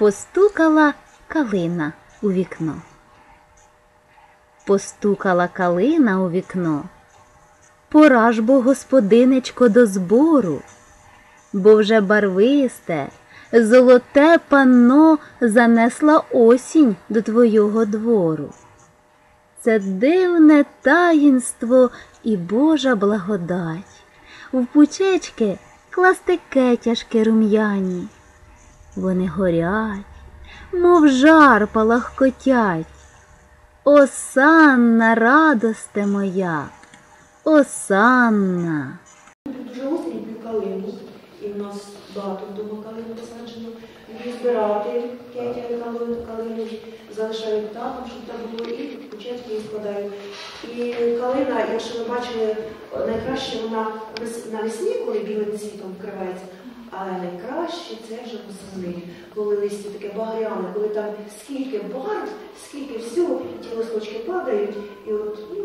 Постукала калина у вікно. Постукала калина у вікно. Пора ж бо, господинечко, до збору, бо вже барвисте, золоте панно занесла осінь до твого двору. Це дивне таїнство і Божа благодать. В пучечки класти кетяшки рум'яні. Вони горять, мов жар палахкотять. Осанна, радосте моя, осанна. Дуже осінь під калину, і в нас багато вдома калину посаджено. Її збирати, кетя калину, калину залишають там, щоб там було, і початки її складають. І калина, якщо ви бачили, найкраще вона вес- навесні, коли білим цвітом вкривається, але найкраще це вже восени, коли листя таке багряне, коли там скільки барв, скільки всього, ті листочки падають, і от ну.